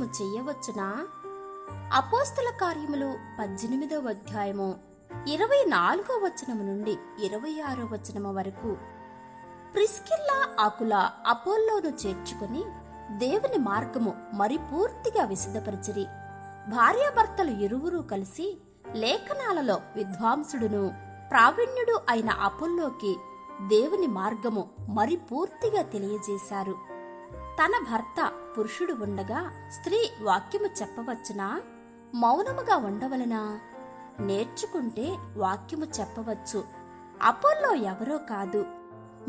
వాక్యోపదేశము చెయ్యవచ్చునా అపోస్తుల కార్యములు పద్దెనిమిదవ అధ్యాయము ఇరవై నాలుగో వచనము నుండి ఇరవై ఆరో వచనము వరకు. ప్రిస్కిల్లా ఆకుల అపోల్లోను చేర్చుకుని దేవుని మార్గము మరి పూర్తిగా విశదపరిచిరి భార్యాభర్తలు ఇరువురూ కలిసి లేఖనాలలో విద్వాంసుడును ప్రావీణ్యుడు అయిన అపోల్లోకి దేవుని మార్గము మరి పూర్తిగా తెలియజేశారు. తన భర్త పురుషుడు ఉండగా స్త్రీ వాక్యము చెప్పవచ్చునా? మౌనముగా ఉండవలనా? నేర్చుకుంటే వాక్యము చెప్పవచ్చు. అపోల్లో ఎవరో కాదు.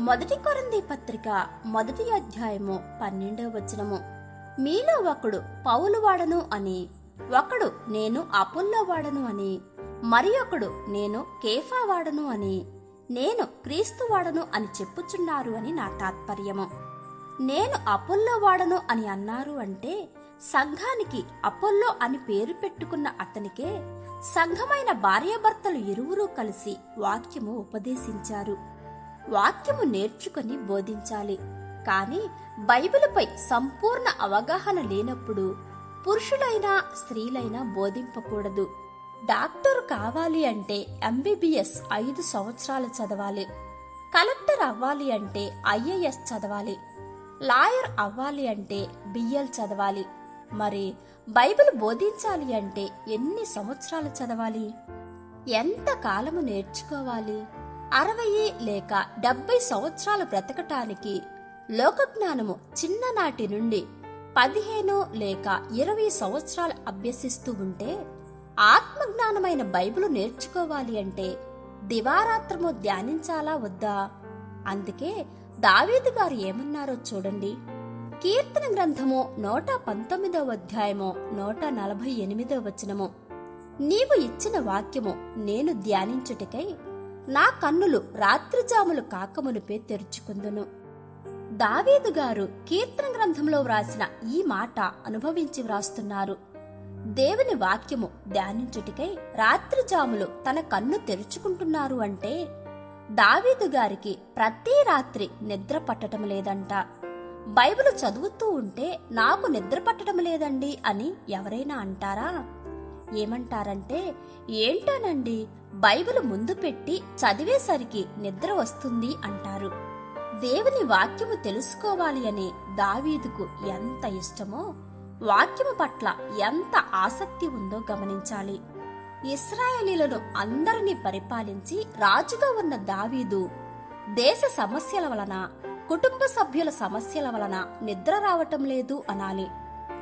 మొదటి కొరంది పత్రిక మొదటి అధ్యాయము పన్నెండవ వచనము. మీలో ఒకడు పౌలు వాడను అని ఒకడు నేను అపోల్లో వాడను అని మరి ఒకడు నేను కేఫా వాడను అని నేను క్రీస్తు వాడను అని చెప్పుచున్నారు అని నా తాత్పర్యము. నేను అపోల్లో వాడను అని అన్నారు అంటే సంఘానికి అపోల్లో అని పేరు పెట్టుకున్న అతనికే సంఘమైన భార్యాభర్తలు ఇరువురూ కలిసి వాక్యము ఉపదేశించారు. వాక్యము నేర్చుకుని బోధించాలి. కాని బైబిలుపై సంపూర్ణ అవగాహన లేనప్పుడు పురుషులైనా స్త్రీలైనా బోధింపకూడదు. డాక్టర్ కావాలి అంటే ఎంబీబీఎస్ ఐదు సంవత్సరాలు చదవాలి. కలెక్టర్ అవ్వాలి అంటే ఐఏఎస్ చదవాలి. లాయర్ అవ్వాలి అంటే బిఎల్ చదవాలి. మరి బైబిల్ బోధించాలి అంటే ఎన్ని సంవత్సరాలు చదవాలి? ఎంత కాలము నేర్చుకోవాలి? అరవై లేక డెబ్బై సంవత్సరాలు బ్రతకటానికి లోకజ్ఞానము చిన్ననాటి నుండి పదిహేను లేక ఇరవై సంవత్సరాలు అభ్యసిస్తూ ఉంటే ఆత్మజ్ఞానమైన బైబిల్ నేర్చుకోవాలి అంటే దివారాత్రము ధ్యానించాలా వద్దా? అందుకే దావీదు గారు ఏమన్నారో చూడండి. కీర్తన గ్రంథము నూట పంతొమ్మిదవ అధ్యాయము నూట నలభై ఎనిమిదవ వచనము. నీవు ఇచ్చిన వాక్యము నేను ధ్యానించుటకై నా కన్నులు రాత్రిజాములు కాకములుపే తెరుచుకుందును. దావీదు గారు కీర్తన గ్రంథంలో వ్రాసిన ఈ మాట అనుభవించి వ్రాస్తున్నారు. దేవుని వాక్యము ధ్యానించుటికై రాత్రిజాములు తన కన్ను తెరుచుకుంటున్నారు అంటే దావీదు గారికి ప్రతి రాత్రి నిద్ర పట్టటం లేదంట. బైబిల్ చదువుతూ ఉంటే నాకు నిద్ర పట్టడం లేదండి అని ఎవరైనా అంటారా? ఏమంటారంటే ఏంటోనండి? బైబిల్ ముందు పెట్టి చదివేసరికి నిద్ర వస్తుంది అంటారు. దేవుని వాక్యము తెలుసుకోవాలి అని దావీదుకు ఎంత ఇష్టమో వాక్యము పట్ల ఎంత ఆసక్తి ఉందో గమనించాలి. ఇస్రాయేలీలను అందరినీ పరిపాలించి రాజుగా ఉన్న దావీదు. దేశ సమస్యల వలన కుటుంబ సభ్యుల సమస్యల వలన నిద్ర రావటం లేదు అనాలి.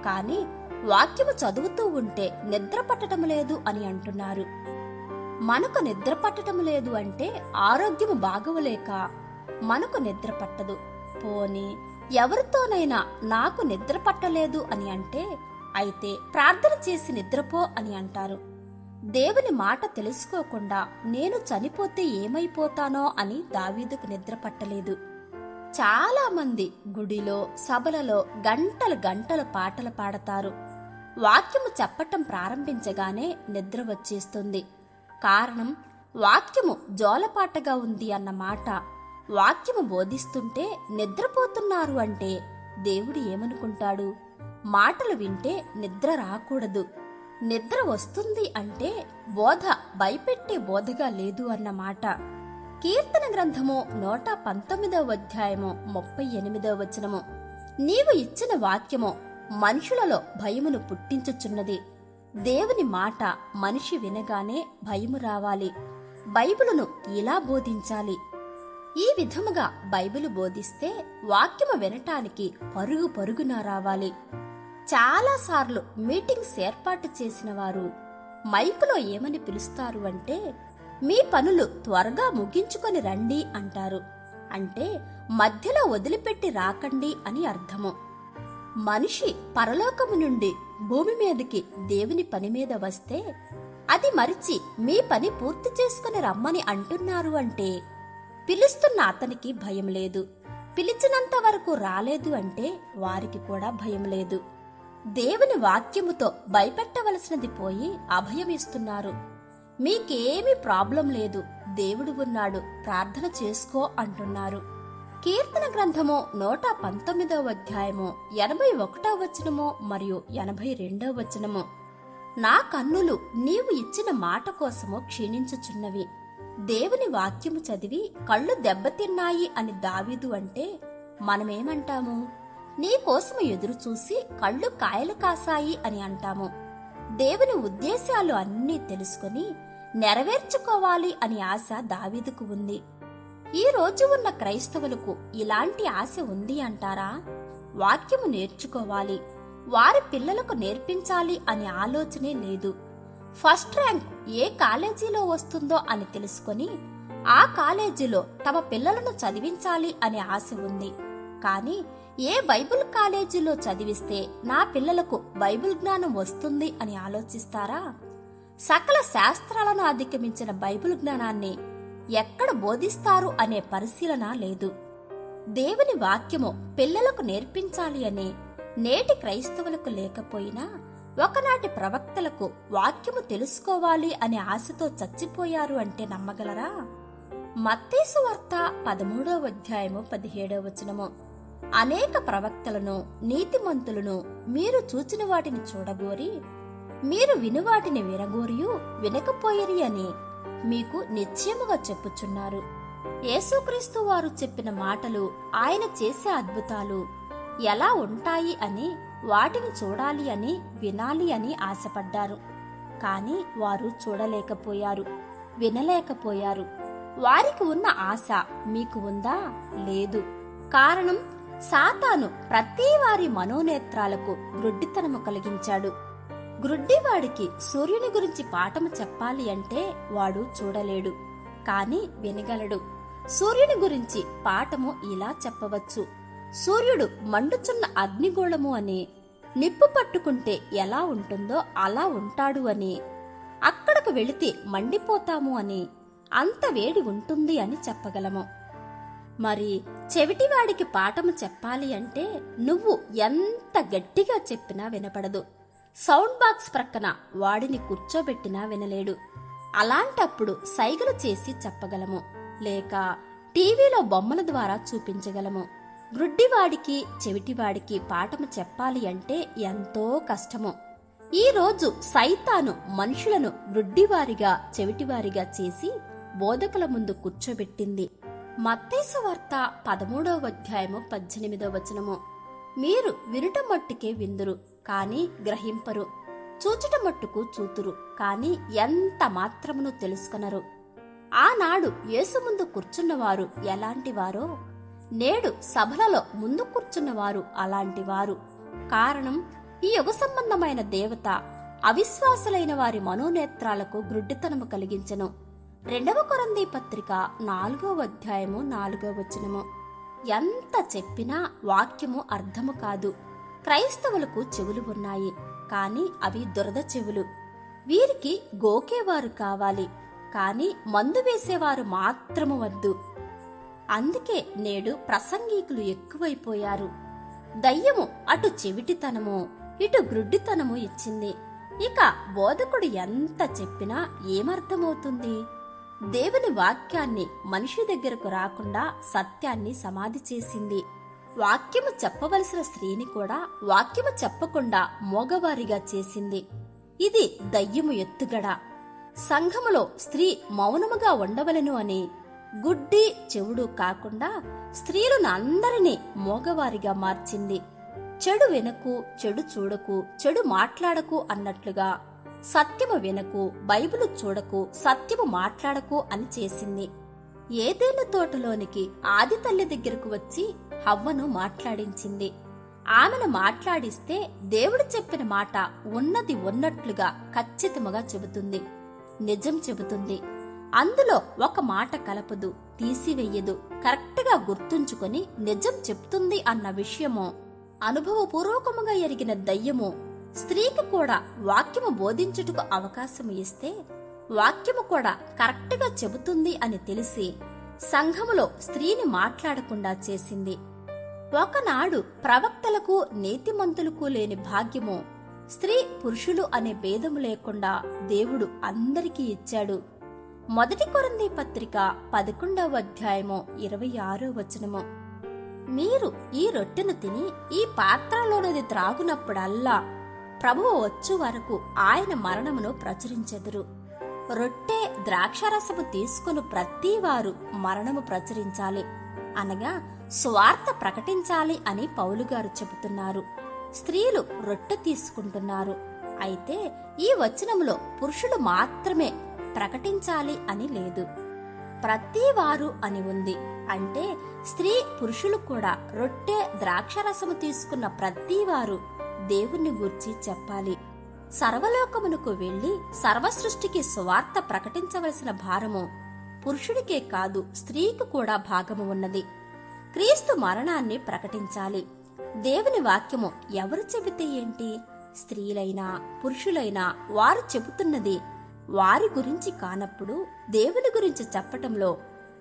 కాని వాక్యము చదువుతూ ఉంటే నిద్ర పట్టటం లేదు అని అంటున్నారు. మనకు నిద్ర పట్టటం లేదు అంటే ఆరోగ్యము బాగవలేక మనకు నిద్ర పట్టదు. పోని ఎవరితోనైనా నాకు నిద్ర పట్టలేదు అని అంటే అయితే ప్రార్థన చేసి నిద్రపో అని అంటారు. దేవుని మాట తెలుసుకోకుండా నేను చనిపోతే ఏమైపోతానో అని దావీదుకు నిద్ర పట్టలేదు. చాలా మంది గుడిలో సభలలో గంటలు గంటలు పాటలు పాడతారు. వాక్యము చెప్పటం ప్రారంభించగానే నిద్ర వచ్చేస్తుంది. కారణం వాక్యము జోలపాటగా ఉంది అన్న మాట. వాక్యము బోధిస్తుంటే నిద్రపోతున్నారు అంటే దేవుడు ఏమనుకుంటాడు? మాటలు వింటే నిద్ర రాకూడదు. నిద్ర వస్తుంది అంటే బోధ భయపెట్టే బోధగా లేదు అన్నమాట కీర్తన గ్రంథము నూట పంతొమ్మిదవ అధ్యాయము ముప్పై ఎనిమిదవ వచనము. నీవు ఇచ్చిన వాక్యము మనుషులలో భయమును పుట్టించుచున్నది. దేవుని మాట మనిషి వినగానే భయము రావాలి. బైబిలును ఇలా బోధించాలి. ఈ విధముగా బైబిలు బోధిస్తే వాక్యము వినటానికి పరుగు పరుగున రావాలి. చాలాసార్లు మీటింగ్స్ ఏర్పాటు చేసిన వారు మైకులో ఏమని పిలుస్తారు అంటే మీ పనులు త్వరగా ముగించుకొని రండి అంటారు. అంటే మధ్యలో వదిలిపెట్టి రాకండి అని అర్థము. మనిషి పరలోకము నుండి భూమి మీదకి దేవుని పని మీద వస్తే అది మరిచి మీ పని పూర్తి చేసుకుని రమ్మని అంటున్నారు అంటే పిలుస్తున్న అతనికి భయం లేదు. పిలిచినంత వరకు రాలేదు అంటే వారికి కూడా భయం లేదు. దేవుని వాక్యముతో భయపెట్టవలసినది పోయి అభయమిస్తున్నారు. మీకేమీ ప్రాబ్లం లేదు. దేవుడు ఉన్నాడు. ప్రార్థన చేసుకో అంటున్నారు. కీర్తన గ్రంథము నూట పంతొమ్మిదవ అధ్యాయము ఎనభై ఒకటో వచనము మరియు ఎనభై రెండవ వచనము. నా కన్నులు నీవు ఇచ్చిన మాట కోసము క్షీణించుచున్నవి. దేవుని వాక్యము చదివి కళ్ళు దెబ్బతిన్నాయి అని దావీదు అంటే మనమేమంటాము? నీకోసం ఎదురుచూసి ఎదురు చూసి కళ్ళు కాయలు కాసాయి అని అంటాము. దేవుని ఉద్దేశాలు అన్నీ తెలుసుకొని నెరవేర్చుకోవాలి అని ఆశ దావీదుకు ఉంది. ఈ రోజు ఉన్న క్రైస్తవులకు ఇలాంటి ఆశ ఉంది అంటారా? వాక్యము నేర్చుకోవాలి. వారి పిల్లలకు నేర్పించాలి అనే ఆలోచనే లేదు. ఫస్ట్ ర్యాంక్ ఏ కాలేజీలో వస్తుందో అని తెలుసుకొని ఆ కాలేజీలో తమ పిల్లలను చదివించాలి అనే ఆశ ఉంది. కానీ ఏ బైబిల్ కాలేజీలో చదివిస్తే నా పిల్లలకు బైబిల్ జ్ఞానం వస్తుంది అని ఆలోచిస్తారా? సకల శాస్త్రాలను అధిగమించిన బైబిల్ జ్ఞానాన్ని ఎక్కడ బోధిస్తారు అనే పరిశీలన లేదు. దేవుని వాక్యము పిల్లలకు నేర్పించాలి అని నేటి క్రైస్తవులకు లేకపోయినా ఒకనాటి ప్రవక్తలకు వాక్యము తెలుసుకోవాలి అనే ఆశతో చచ్చిపోయారు అంటే నమ్మగలరా? మత్తేసు వార్త పదమూడవ అధ్యాయము పదిహేడవ వచనము. అనేక ప్రవక్తలను నీతిమంతులను మీరు చూచిన వాటిని చూడగోరి మీరు వినువాటిని వినగోరియు వినకపోయిరి అని మీకు నిశ్చయముగా చెప్పుచున్నారు. యేసుక్రీస్తు వారు చెప్పిన మాటలు ఆయన చేసే అద్భుతాలు ఎలా ఉంటాయి అని వాటిని చూడాలి అని వినాలి అని ఆశపడ్డారు. కాని వారు చూడలేకపోయారు వినలేకపోయారు. వారికి ఉన్న ఆశ మీకు ఉందా? లేదు. కారణం సాతాను ప్రతి వారి మనోనేత్రాలకు గ్రుడ్డితనము కలిగించాడు. గ్రుడ్డివాడికి సూర్యుని గురించి పాఠము చెప్పాలి అంటే వాడు చూడలేడు కాని వినగలడు. సూర్యుని గురించి పాఠము ఇలా చెప్పవచ్చు. సూర్యుడు మండుచున్న అగ్నిగోళము అని నిప్పు పట్టుకుంటే ఎలా ఉంటుందో అలా ఉంటాడు అని అక్కడకు వెళితే మండిపోతాము అని అంత వేడి ఉంటుంది అని చెప్పగలము. మరి చెవిటివాడికి పాఠము చెప్పాలి అంటే నువ్వు ఎంత గట్టిగా చెప్పినా వినపడదు. సౌండ్ బాక్స్ ప్రక్కన వాడిని కూర్చోబెట్టినా వినలేడు. అలాంటప్పుడు సైగలు చేసి చెప్పగలము. లేక టీవీలో బొమ్మల ద్వారా చూపించగలము. గ్రుడ్డివాడికి చెవిటివాడికి పాఠము చెప్పాలి అంటే ఎంతో కష్టము. ఈ రోజు సైతాను మనుషులను గ్రుడ్డివారిగా చెవిటివారిగా చేసి బోధకుల ముందు కూర్చోబెట్టింది. మత్తైసు వార్త పదమూడవ అధ్యాయము పద్దెనిమిదవ వచనము. మీరు వినుట మట్టుకే విందురు కాని గ్రహింపరు. చూచుట మట్టుకు చూతురు కాని ఎంత మాత్రమును తెలుసుకొనరు. ఆనాడు యేసు ముందు కూర్చున్నవారు ఎలాంటివారో? నేడు సభలలో ముందు కూర్చున్నవారు అలాంటివారు. కారణం ఈ యుగ సంబంధమైన దేవత అవిశ్వాసులైన వారి మనోనేత్రాలకు గ్రుడ్డితనము కలిగించను. రెండవ కొరంది పత్రిక నాలుగో అధ్యాయము నాలుగో వచనము. ఎంత చెప్పినా వాక్యము అర్థము కాదు. క్రైస్తవులకు చెవులు ఉన్నాయి కాని అవి దురద చెవులు. వీరికి గోకేవారు కావాలి కాని మందు వేసేవారు మాత్రము వద్దు. అందుకే నేడు ప్రసంగికులు ఎక్కువైపోయారు. దయ్యము అటు చెవిటితనము ఇటు గ్రుడ్డితనము ఇచ్చింది. ఇక బోధకుడు ఎంత చెప్పినా ఏమర్థమవుతుంది? దేవుని వాక్యాన్ని మనిషి దగ్గరకు రాకుండా సత్యాన్ని సమాధి చేసింది. వాక్యము చెప్పవలసిన స్త్రీని కూడా వాక్యము చెప్పకుండా మోగవారిగా చేసింది. ఇది దయ్యము ఎత్తుగడ. సంఘములో స్త్రీ మౌనముగా ఉండవలెను అని గుడ్డి చెవుడు కాకుండా స్త్రీలను అందరినీ మోగవారిగా మార్చింది. చెడు వినకు చెడు చూడకు చెడు మాట్లాడకు అన్నట్లుగా సత్యము వినకు బైబిలు చూడకు సత్యము మాట్లాడకు అని చేసింది. ఏదేను తోటలోనికి ఆది తల్లి దగ్గరకు వచ్చి హవ్వను మాట్లాడించింది. ఆమెను మాట్లాడిస్తే దేవుడు చెప్పిన మాట ఉన్నది ఉన్నట్లుగా ఖచ్చితముగా చెబుతుంది. నిజం చెబుతుంది. అందులో ఒక మాట కలపదు తీసివెయ్యదు కరెక్ట్గా గుర్తుంచుకొని నిజం చెప్తుంది అన్న విషయము అనుభవపూర్వకముగా ఎరిగిన దయ్యము స్త్రీకి కూడా వాక్యము బోధించుటకు అవకాశం ఇస్తే వాక్యము కూడా కరెక్ట్గా చెబుతుంది అని తెలిసి సంఘములో స్త్రీని మాట్లాడకుండా చేసింది. ఒకనాడు ప్రవక్తలకు నీతిమంతులకు లేని భాగ్యము స్త్రీ పురుషులు అనే భేదము లేకుండా దేవుడు అందరికీ ఇచ్చాడు. మొదటి కొరంది పత్రిక పదకొండవ అధ్యాయము ఇరవై ఆరో వచనము. మీరు ఈ రొట్టెను తిని ఈ పాత్రలోనిది త్రాగునప్పుడల్లా ప్రభువు వచ్చు వరకు ఆయన మరణమును ప్రచురించెదరు. రొట్టె ద్రాక్షరసము తీసుకుని ప్రతివారు మరణము ప్రచురించాలి. అనగా స్వార్థ ప్రకటించాలి అని పౌలు గారు చెబుతున్నారు. స్త్రీలు రొట్టె తీసుకుంటున్నారు. అయితే ఈ వచనంలో పురుషులు మాత్రమే ప్రకటించాలి అని లేదు. ప్రతి వారు అని ఉంది. అంటే స్త్రీ పురుషులు కూడా రొట్టె ద్రాక్షరసము తీసుకున్న ప్రతివారు దేవుణ్ణి గూర్చి చెప్పాలి. సర్వలోకమునకు వెళ్ళి సర్వసృష్టికి స్వార్థ ప్రకటించవలసిన భారము పురుషుడికే కాదు స్త్రీకి కూడా భాగము ఉన్నది. క్రీస్తు మరణాన్ని ప్రకటించాలి. దేవుని వాక్యము ఎవరు చెబితే ఏంటి? స్త్రీలైనా పురుషులైనా వారు చెబుతున్నది వారి గురించి కానప్పుడు దేవుని గురించి చెప్పటంలో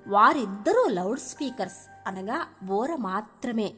వారిద్దరూ లౌడ్ స్పీకర్స్ అనగా బోర మాత్రమే.